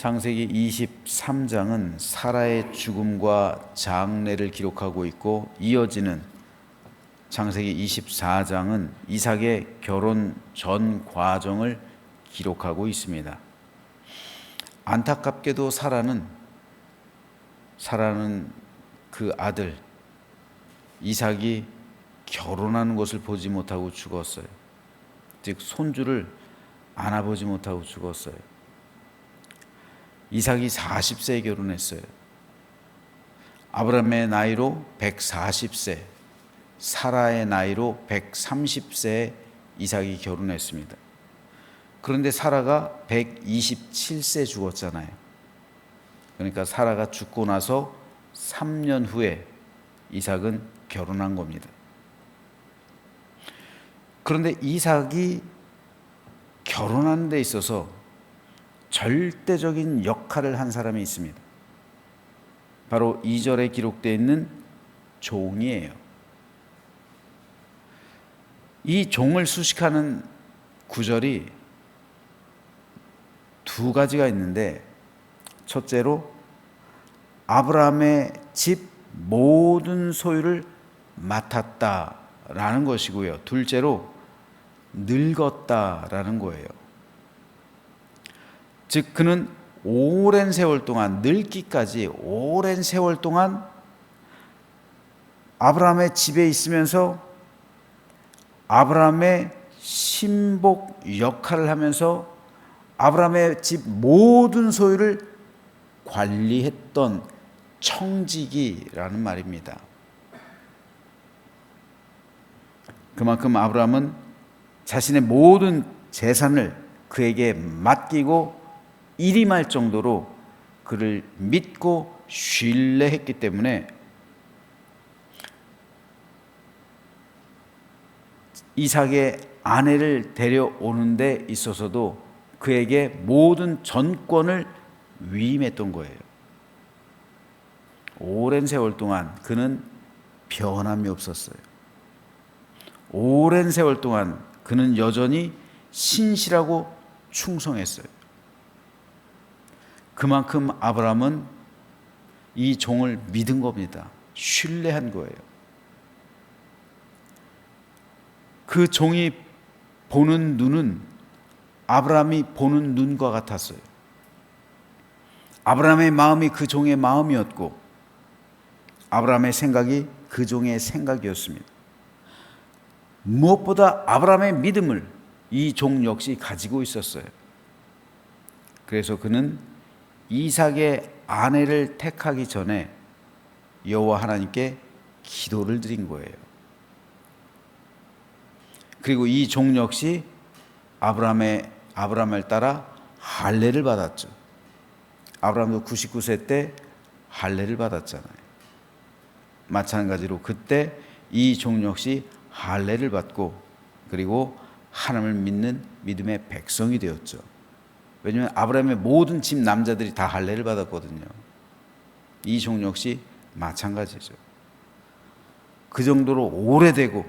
창세기 23장은 사라의 죽음과 장례를 기록하고 있고 이어지는 창세기 24장은 이삭의 결혼 전 과정을 기록하고 있습니다. 안타깝게도 사라는 사라는 그 아들 이삭이 결혼하는 것을 보지 못하고 죽었어요. 즉 손주를 안아보지 못하고 죽었어요. 이삭이 40세에 결혼했어요. 아브라함의 나이로 140세, 사라의 나이로 130세에 이삭이 결혼했습니다. 그런데 사라가 127세 죽었잖아요. 그러니까 사라가 죽고 나서 3년 후에 이삭은 결혼한 겁니다. 그런데 이삭이 결혼하는 데 있어서 절대적인 역할을 한 사람이 있습니다. 바로 2절에 기록되어 있는 종이에요. 이 종을 수식하는 구절이 두 가지가 있는데 첫째로 아브라함의 집 모든 소유를 맡았다라는 것이고요. 둘째로 늙었다라는 거예요. 즉 그는 오랜 세월 동안 늙기까지 오랜 세월 동안 아브라함의 집에 있으면서 아브라함의 신복 역할을 하면서 아브라함의 집 모든 소유를 관리했던 청지기라는 말입니다. 그만큼 아브라함은 자신의 모든 재산을 그에게 맡기고 일임할 정도로 그를 믿고 신뢰했기 때문에 이삭의 아내를 데려오는 데 있어서도 그에게 모든 전권을 위임했던 거예요. 오랜 세월 동안 그는 변함이 없었어요. 오랜 세월 동안 그는 여전히 신실하고 충성했어요. 그만큼 아브라함은 이 종을 믿은 겁니다. 신뢰한 거예요. 그 종이 보는 눈은 아브라함이 보는 눈과 같았어요. 아브라함의 마음이 그 종의 마음이었고 아브라함의 생각이 그 종의 생각이었습니다. 무엇보다 아브라함의 믿음을 이 종 역시 가지고 있었어요. 그래서 그는 이삭의 아내를 택하기 전에 여호와 하나님께 기도를 드린 거예요. 그리고 이 종 역시 아브라함의 아브라함을 따라 할례를 받았죠. 아브라함도 99세 때 할례를 받았잖아요. 마찬가지로 그때 이 종 역시 할례를 받고 그리고 하나님을 믿는 믿음의 백성이 되었죠. 왜냐하면 아브라함의 모든 집 남자들이 다 할례를 받았거든요. 이종 역시 마찬가지죠. 그 정도로 오래되고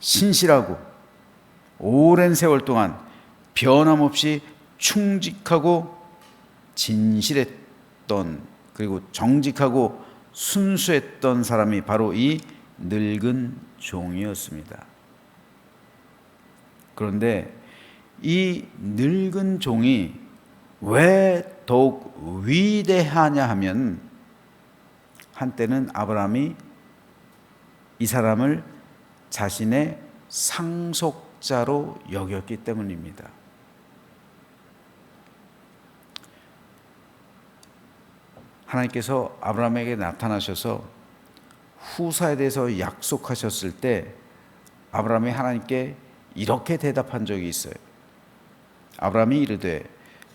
신실하고 오랜 세월 동안 변함없이 충직하고 진실했던 그리고 정직하고 순수했던 사람이 바로 이 늙은 종이었습니다. 그런데 이 늙은 종이 왜 더욱 위대하냐 하면 한때는 아브라함이 이 사람을 자신의 상속자로 여겼기 때문입니다. 하나님께서 아브라함에게 나타나셔서 후사에 대해서 약속하셨을 때 아브라함이 하나님께 이렇게 대답한 적이 있어요. 아브라함이 이르되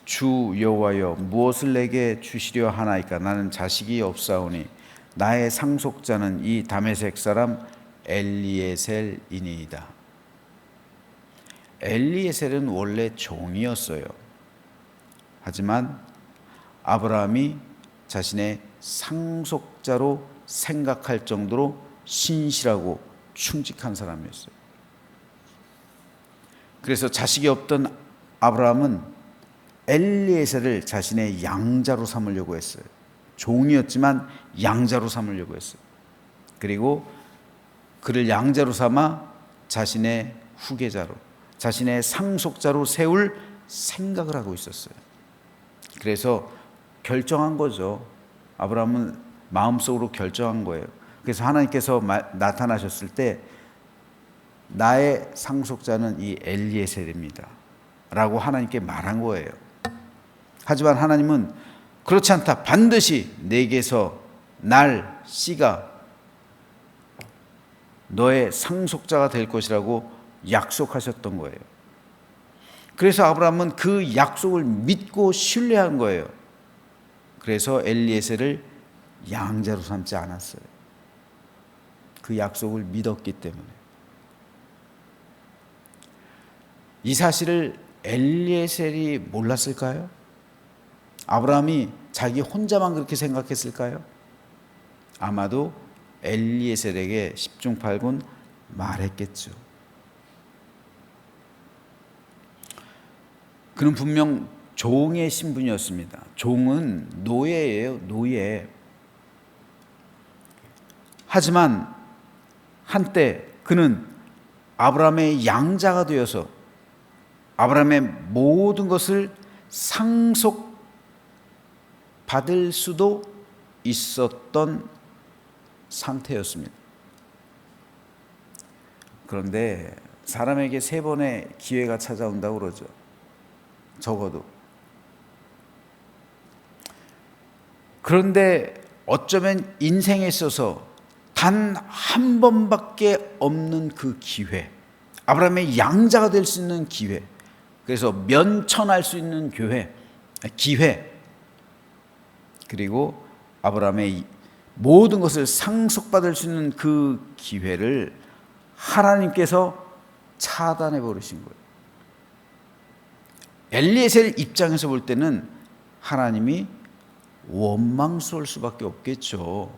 주 여호와여 무엇을 내게 주시려 하나이까 나는 자식이 없사오니 나의 상속자는 이 다메섹 사람 엘리에셀이니이다. 엘리에셀은 원래 종이었어요. 하지만 아브라함이 자신의 상속자로 생각할 정도로 신실하고 충직한 사람이었어요. 그래서 자식이 없던 아브라함은 엘리에셀을 자신의 양자로 삼으려고 했어요. 종이었지만 양자로 삼으려고 했어요. 그리고 그를 양자로 삼아 자신의 후계자로, 자신의 상속자로 세울 생각을 하고 있었어요. 그래서 결정한 거죠. 아브라함은 마음속으로 결정한 거예요. 그래서 하나님께서 나타나셨을 때 나의 상속자는 이 엘리에셀입니다. 라고 하나님께 말한 거예요. 하지만 하나님은 그렇지 않다. 반드시 내게서 날 씨가 너의 상속자가 될 것이라고 약속하셨던 거예요. 그래서 아브라함은 그 약속을 믿고 신뢰한 거예요. 그래서 엘리에셀을 양자로 삼지 않았어요. 그 약속을 믿었기 때문에. 이 사실을 엘리에셀이 몰랐을까요? 아브라함이 자기 혼자만 그렇게 생각했을까요? 아마도 엘리에셀에게 10중 8군 말했겠죠. 그는 분명 종의 신분이었습니다. 종은 노예예요, 노예. 하지만 한때 그는 아브라함의 양자가 되어서 아브라함의 모든 것을 상속 받을 수도 있었던 상태였습니다. 그런데 사람에게 세 번의 기회가 찾아온다고 그러죠. 적어도. 그런데 어쩌면 인생에 있어서 단 한 번밖에 없는 그 기회, 아브라함의 양자가 될 수 있는 기회, 그래서 면천할 수 있는 교회, 기회, 그리고 아브라함의 모든 것을 상속받을 수 있는 그 기회를 하나님께서 차단해 버리신 거예요. 엘리에셀 입장에서 볼 때는 하나님이 원망스러울 수밖에 없겠죠.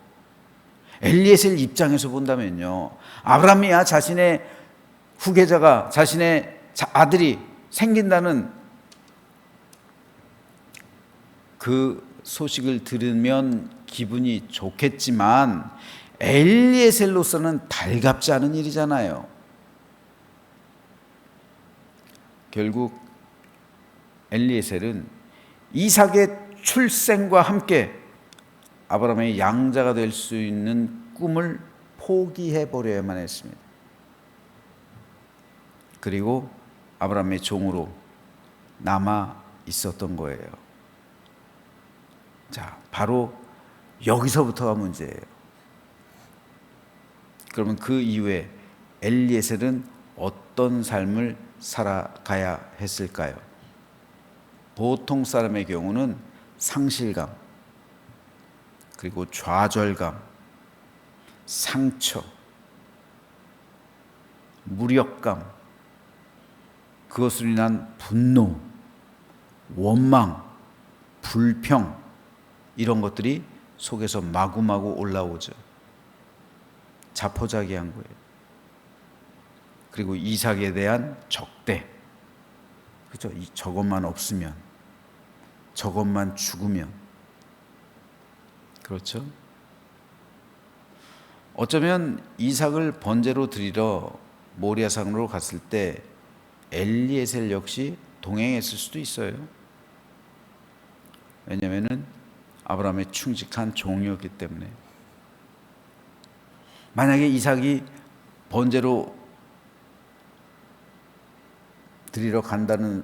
엘리에셀 입장에서 본다면요. 아브라함이야 자신의 후계자가 자신의 아들이 생긴다는 그 소식을 들으면 기분이 좋겠지만 엘리에셀로서는 달갑지 않은 일이잖아요. 결국 엘리에셀은 이삭의 출생과 함께 아브라함의 양자가 될 수 있는 꿈을 포기해 버려야만 했습니다. 그리고 아브라함의 종으로 남아 있었던 거예요. 자, 바로 여기서부터가 문제예요. 그러면 그 이후에 엘리에셀은 어떤 삶을 살아가야 했을까요? 보통 사람의 경우는 상실감, 그리고 좌절감, 상처, 무력감, 그것으로 인한 분노, 원망, 불평, 이런 것들이 속에서 마구마구 올라오죠. 자포자기한 거예요. 그리고 이삭에 대한 적대. 그죠? 저것만 없으면, 저것만 죽으면. 그렇죠? 어쩌면 이삭을 번제로 드리러 모리아산으로 갔을 때 엘리에셀 역시 동행했을 수도 있어요. 왜냐하면은 아브라함의 충직한 종이었기 때문에 만약에 이삭이 번제로 드리러 간다는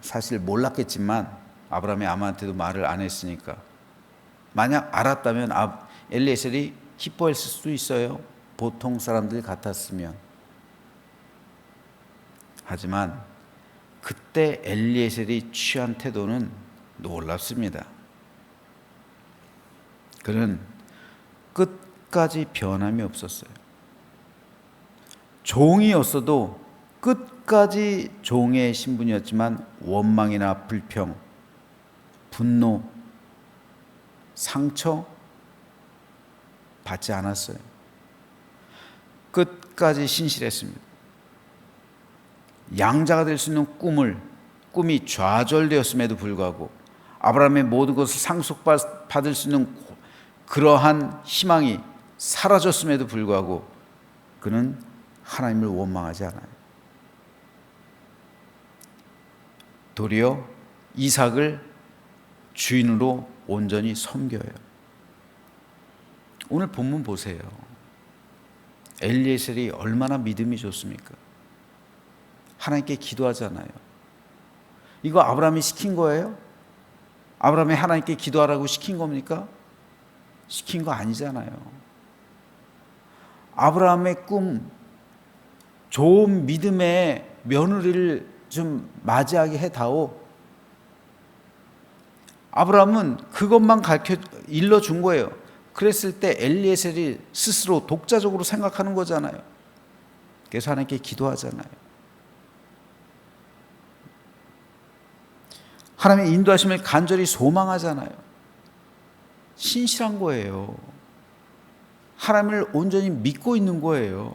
사실 몰랐겠지만 아브라함이 아마한테도 말을 안 했으니까 만약 알았다면 엘리에셀이 기뻐했을 수도 있어요. 보통 사람들 같았으면 하지만 그때 엘리에셀이 취한 태도는 놀랍습니다. 그는 끝까지 변함이 없었어요. 종이었어도 끝까지 종의 신분이었지만 원망이나 불평, 분노, 상처 받지 않았어요. 끝까지 신실했습니다. 양자가 될 수 있는 꿈을 꿈이 좌절되었음에도 불구하고 아브라함의 모든 것을 상속받을 수 있는 그러한 희망이 사라졌음에도 불구하고 그는 하나님을 원망하지 않아요. 도리어 이삭을 주인으로 온전히 섬겨요. 오늘 본문 보세요. 엘리에셀이 얼마나 믿음이 좋습니까? 하나님께 기도하잖아요. 이거 아브라함이 시킨 거예요? 아브라함이 하나님께 기도하라고 시킨 겁니까? 시킨 거 아니잖아요. 아브라함의 꿈, 좋은 믿음의 며느리를 좀 맞이하게 해다오. 아브라함은 그것만 가르쳐 일러 준 거예요. 그랬을 때 엘리에셀이 스스로 독자적으로 생각하는 거잖아요. 그래서 하나님께 기도하잖아요. 하나님의 인도하심을 간절히 소망하잖아요. 신실한 거예요. 하나님을 온전히 믿고 있는 거예요.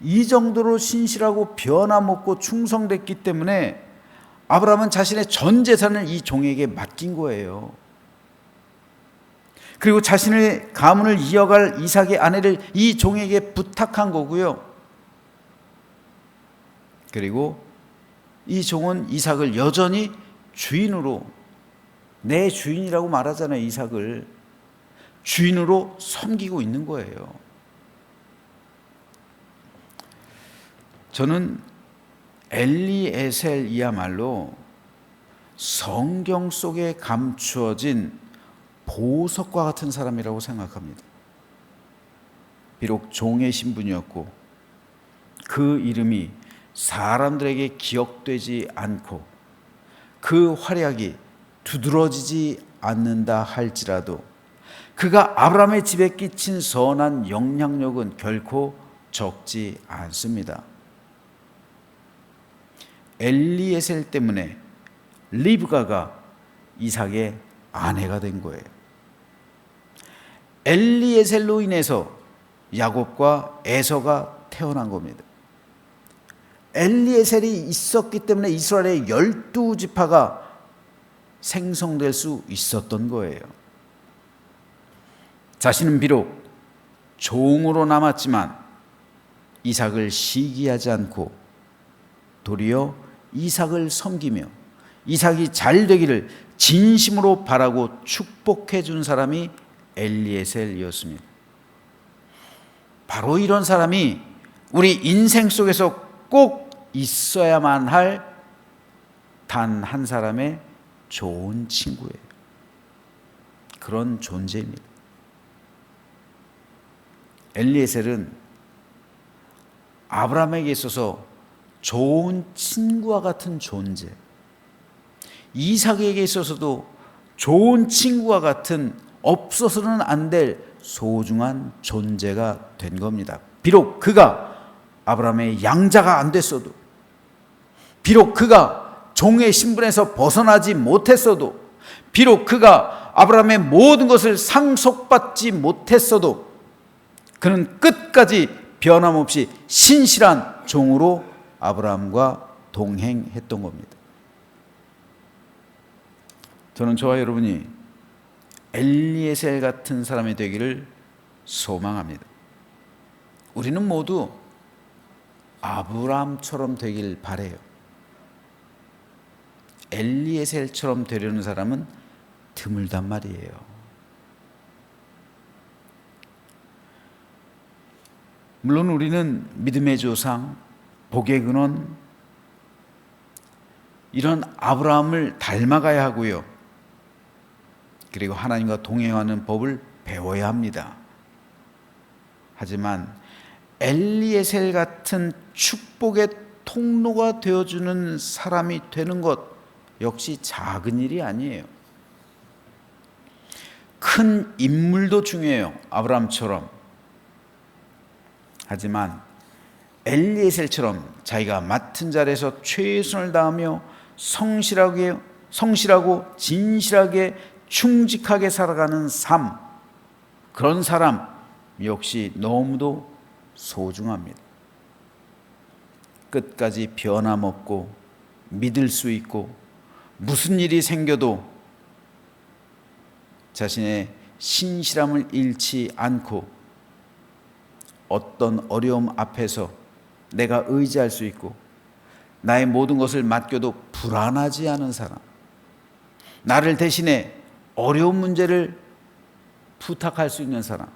이 정도로 신실하고 변함없고 충성됐기 때문에 아브라함은 자신의 전 재산을 이 종에게 맡긴 거예요. 그리고 자신의 가문을 이어갈 이삭의 아내를 이 종에게 부탁한 거고요. 그리고 이 종은 이삭을 여전히 주인으로 내 주인이라고 말하잖아요. 이삭을 주인으로 섬기고 있는 거예요. 저는 엘리에셀이야말로 성경 속에 감추어진 보석과 같은 사람이라고 생각합니다. 비록 종의 신분이었고 그 이름이 사람들에게 기억되지 않고 그 활약이 두드러지지 않는다 할지라도 그가 아브라함의 집에 끼친 선한 영향력은 결코 적지 않습니다. 엘리에셀 때문에 리브가가 이삭의 아내가 된 거예요. 엘리에셀로 인해서 야곱과 에서가 태어난 겁니다. 엘리에셀이 있었기 때문에 이스라엘의 열두 지파가 생성될 수 있었던 거예요. 자신은 비록 종으로 남았지만 이삭을 시기하지 않고 도리어 이삭을 섬기며 이삭이 잘 되기를 진심으로 바라고 축복해 준 사람이 엘리에셀이었습니다. 바로 이런 사람이 우리 인생 속에서 꼭 있어야만 할 단 한 사람의 좋은 친구예요. 그런 존재입니다. 엘리에셀은 아브라함에게 있어서 좋은 친구와 같은 존재. 이삭에게 있어서도 좋은 친구와 같은 없어서는 안 될 소중한 존재가 된 겁니다. 비록 그가 아브라함의 양자가 안 됐어도, 비록 그가 종의 신분에서 벗어나지 못했어도, 비록 그가 아브라함의 모든 것을 상속받지 못했어도, 그는 끝까지 변함없이 신실한 종으로 아브라함과 동행했던 겁니다. 저는 저와 여러분이 엘리에셀 같은 사람이 되기를 소망합니다. 우리는 모두 아브라함처럼 되길 바래요. 엘리에셀처럼 되려는 사람은 드물단 말이에요. 물론 우리는 믿음의 조상, 복의 근원, 이런 아브라함을 닮아가야 하고요. 그리고 하나님과 동행하는 법을 배워야 합니다. 하지만 엘리에셀 같은 축복의 통로가 되어주는 사람이 되는 것 역시 작은 일이 아니에요. 큰 인물도 중요해요. 아브라함처럼. 하지만 엘리에셀처럼 자기가 맡은 자리에서 최선을 다하며 성실하게 성실하고 진실하게 충직하게 살아가는 삶, 그런 사람 역시 너무도 소중합니다. 끝까지 변함없고 믿을 수 있고 무슨 일이 생겨도 자신의 신실함을 잃지 않고 어떤 어려움 앞에서 내가 의지할 수 있고 나의 모든 것을 맡겨도 불안하지 않은 사람. 나를 대신해 어려운 문제를 부탁할 수 있는 사람.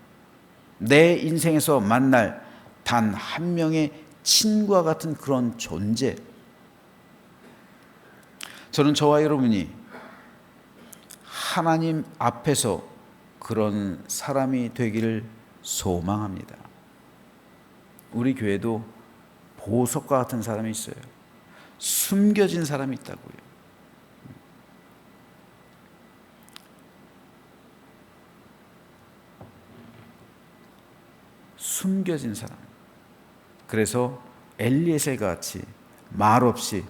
내 인생에서 만날 단 한 명의 친구와 같은 그런 존재. 저는 저와 여러분이 하나님 앞에서 그런 사람이 되기를 소망합니다. 우리 교회도 보석과 같은 사람이 있어요. 숨겨진 사람이 있다고요. 숨겨진 사람. 그래서 엘리에셀 같이 말 없이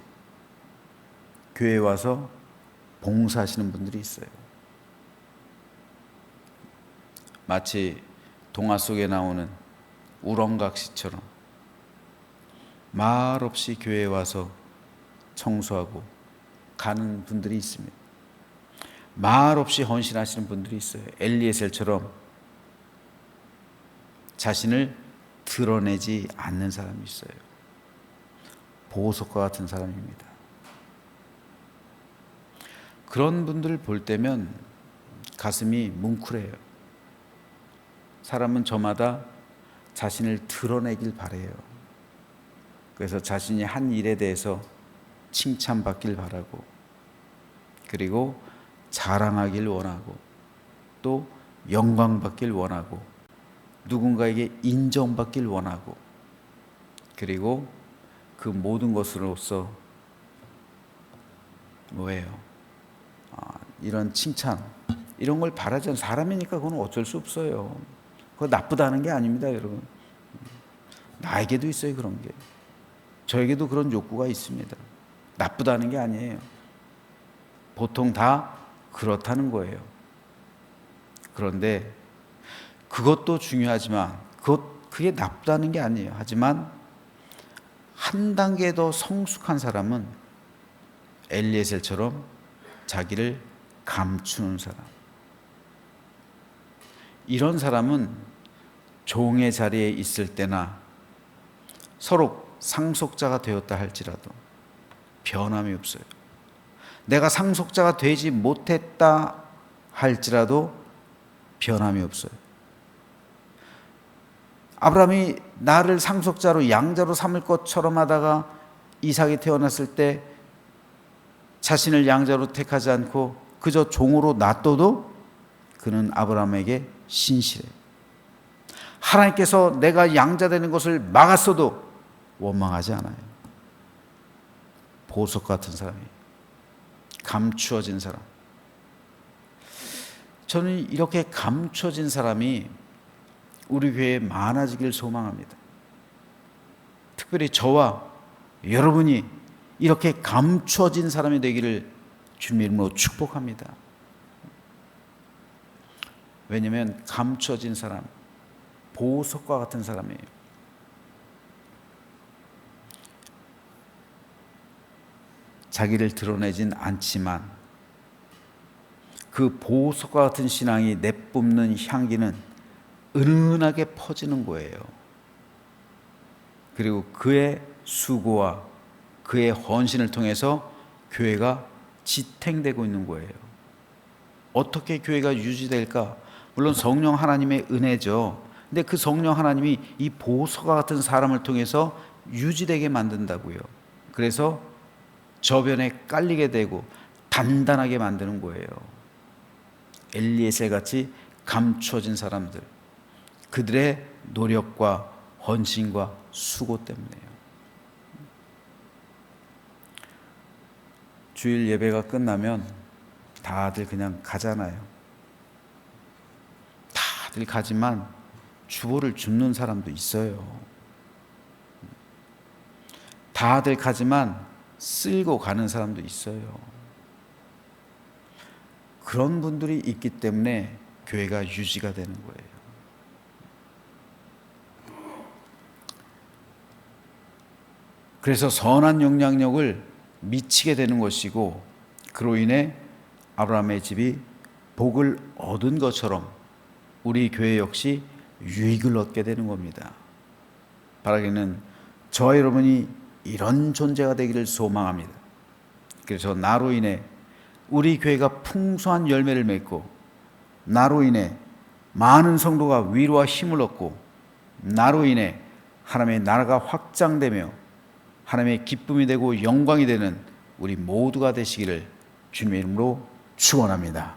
교회에 와서 봉사하시는 분들이 있어요. 마치 동화 속에 나오는 우렁각시처럼 말 없이 교회에 와서 청소하고 가는 분들이 있습니다. 말 없이 헌신하시는 분들이 있어요. 엘리에셀처럼 자신을 드러내지 않는 사람이 있어요. 보석과 같은 사람입니다. 그런 분들을 볼 때면 가슴이 뭉클해요. 사람은 저마다 자신을 드러내길 바래요. 그래서 자신이 한 일에 대해서 칭찬받길 바라고 그리고 자랑하길 원하고 또 영광받길 원하고 누군가에게 인정받길 원하고 그리고 그 모든 것으로서 뭐예요? 아, 이런 칭찬 이런 걸 바라지 않는 사람이니까 그건 어쩔 수 없어요. 그거 나쁘다는 게 아닙니다, 여러분. 나에게도 있어요 그런 게. 저에게도 그런 욕구가 있습니다. 나쁘다는 게 아니에요. 보통 다 그렇다는 거예요. 그런데 그것도 중요하지만 그것 그게 나쁘다는 게 아니에요. 하지만 한 단계 더 성숙한 사람은 엘리에셀처럼 자기를 감추는 사람. 이런 사람은 종의 자리에 있을 때나 서로 상속자가 되었다 할지라도 변함이 없어요. 내가 상속자가 되지 못했다 할지라도 변함이 없어요. 아브라함이 나를 상속자로 양자로 삼을 것처럼 하다가 이삭이 태어났을 때 자신을 양자로 택하지 않고 그저 종으로 놔둬도 그는 아브라함에게 신실해. 하나님께서 내가 양자 되는 것을 막았어도 원망하지 않아요. 보석 같은 사람이 감추어진 사람. 저는 이렇게 감춰진 사람이 우리 교회에 많아지길 소망합니다. 특별히 저와 여러분이 이렇게 감춰진 사람이 되기를 주님으로 축복합니다. 왜냐하면 감춰진 사람, 보석과 같은 사람이에요. 자기를 드러내진 않지만 그 보석과 같은 신앙이 내뿜는 향기는 은은하게 퍼지는 거예요. 그리고 그의 수고와 그의 헌신을 통해서 교회가 지탱되고 있는 거예요. 어떻게 교회가 유지될까? 물론 성령 하나님의 은혜죠. 근데 그 성령 하나님이 이 보석과 같은 사람을 통해서 유지되게 만든다고요. 그래서 저변에 깔리게 되고 단단하게 만드는 거예요. 엘리에셀 같이 감춰진 사람들, 그들의 노력과 헌신과 수고 때문에요. 주일 예배가 끝나면 다들 그냥 가잖아요. 다들 가지만 주보를 줍는 사람도 있어요. 다들 가지만 쓸고 가는 사람도 있어요. 그런 분들이 있기 때문에 교회가 유지가 되는 거예요. 그래서 선한 영향력을 미치게 되는 것이고 그로 인해 아브라함의 집이 복을 얻은 것처럼 우리 교회 역시 유익을 얻게 되는 겁니다. 바라기는 저와 여러분이 이런 존재가 되기를 소망합니다. 그래서 나로 인해 우리 교회가 풍성한 열매를 맺고 나로 인해 많은 성도가 위로와 힘을 얻고 나로 인해 하나님의 나라가 확장되며 하나님의 기쁨이 되고 영광이 되는 우리 모두가 되시기를 주님의 이름으로 축원합니다.